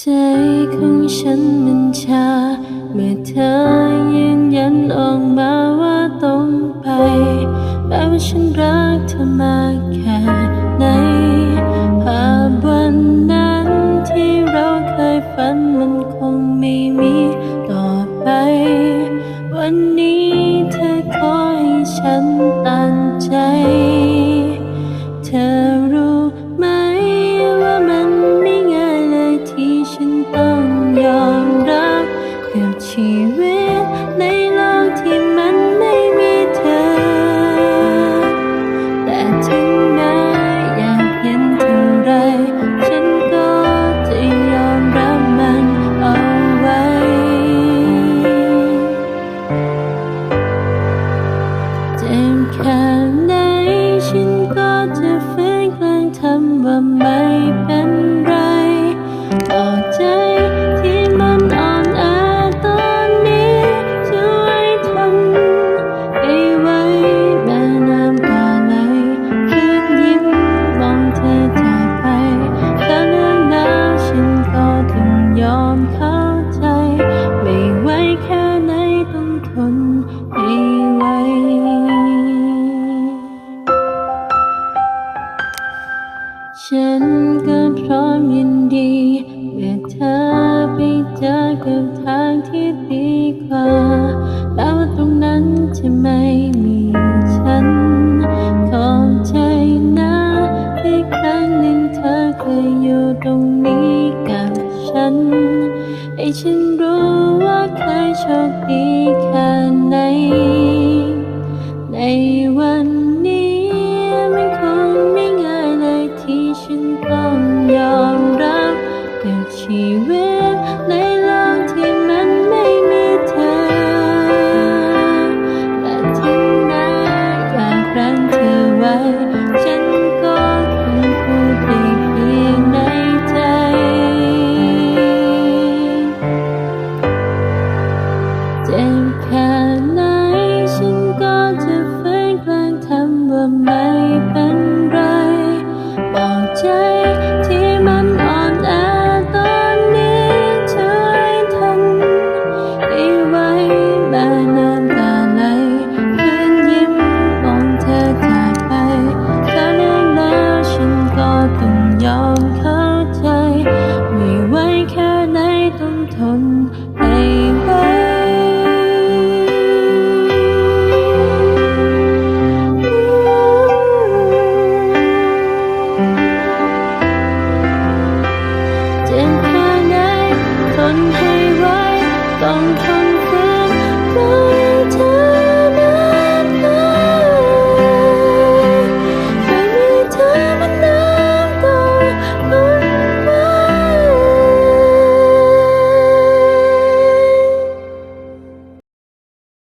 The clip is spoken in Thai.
ใจของฉันมันชา เมื่อเธอยืนยันออกมาว่าต้องไปแม้ว่าฉันรัก จ็ ฉันก็พร้อมยินดีเมื่อเธอไปเจอกับทางที่ดีกว่าแล้วตรงนั้นจะไม่มีฉัน ขอบใจนะที่ครั้งหนึ่งเธอเคยอยู่ตรงนี้กับฉัน ให้ฉันรู้ว่าเคยโชคดีแค่ไหนในวัน ค่ไหนฉันก็จะฝืนกลางทำว่าไม่เป็นไรบอกใจที่มันอ่อนแอตอนนี้ช่วยทำให้ไว้แม่น้ำตาไหลคืนยิ้มมองเธอจากไปถ้าเรื่องแล้วฉันก็ต้องยอมเข้าใจ ไม่ไหวแค่ไหนต้องทน นให้ไว้ต้องทน